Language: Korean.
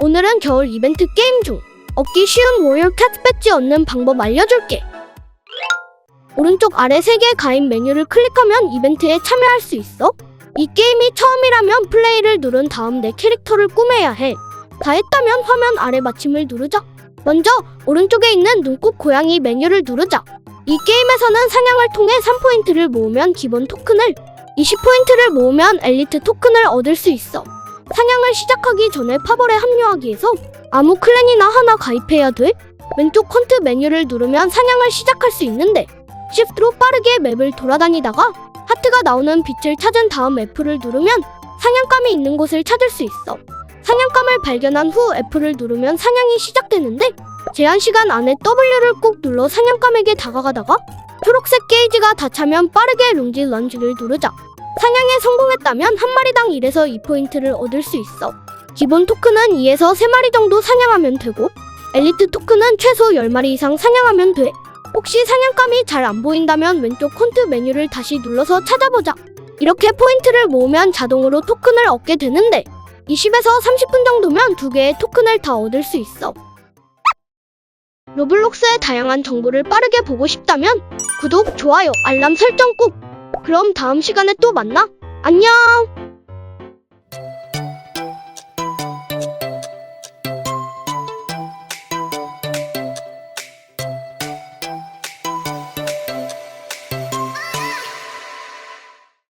오늘은 겨울 이벤트 게임 중 얻기 쉬운 로열 캣 배지 얻는 방법 알려줄게. 오른쪽 아래 세개 가입 메뉴를 클릭하면 이벤트에 참여할 수 있어. 이 게임이 처음이라면 플레이를 누른 다음 내 캐릭터를 꾸며야 해. 다 했다면 화면 아래 마침을 누르자. 먼저 오른쪽에 있는 눈꽃 고양이 메뉴를 누르자. 이 게임에서는 사냥을 통해 3포인트를 모으면 기본 토큰을, 20포인트를 모으면 엘리트 토큰을 얻을 수 있어. 사냥을 시작하기 전에 파벌에 합류하기 위해서 아무 클랜이나 하나 가입해야 돼. 왼쪽 콘트 메뉴를 누르면 사냥을 시작할 수 있는데 시프트로 빠르게 맵을 돌아다니다가 하트가 나오는 빛을 찾은 다음 F를 누르면 사냥감이 있는 곳을 찾을 수 있어. 사냥감을 발견한 후 F를 누르면 사냥이 시작되는데 제한 시간 안에 W를 꾹 눌러 사냥감에게 다가가다가 초록색 게이지가 다 차면 빠르게 룽지 런지를 누르자. 사냥에 성공했다면 한 마리당 1에서 2포인트를 얻을 수 있어. 기본 토큰은 2에서 3마리 정도 사냥하면 되고 엘리트 토큰은 최소 10마리 이상 사냥하면 돼. 혹시 사냥감이 잘 안 보인다면 왼쪽 콘트 메뉴를 다시 눌러서 찾아보자. 이렇게 포인트를 모으면 자동으로 토큰을 얻게 되는데 20에서 30분 정도면 두 개의 토큰을 다 얻을 수 있어. 로블록스의 다양한 정보를 빠르게 보고 싶다면 구독, 좋아요, 알람 설정 꾹! 그럼 다음 시간에 또 만나. 안녕!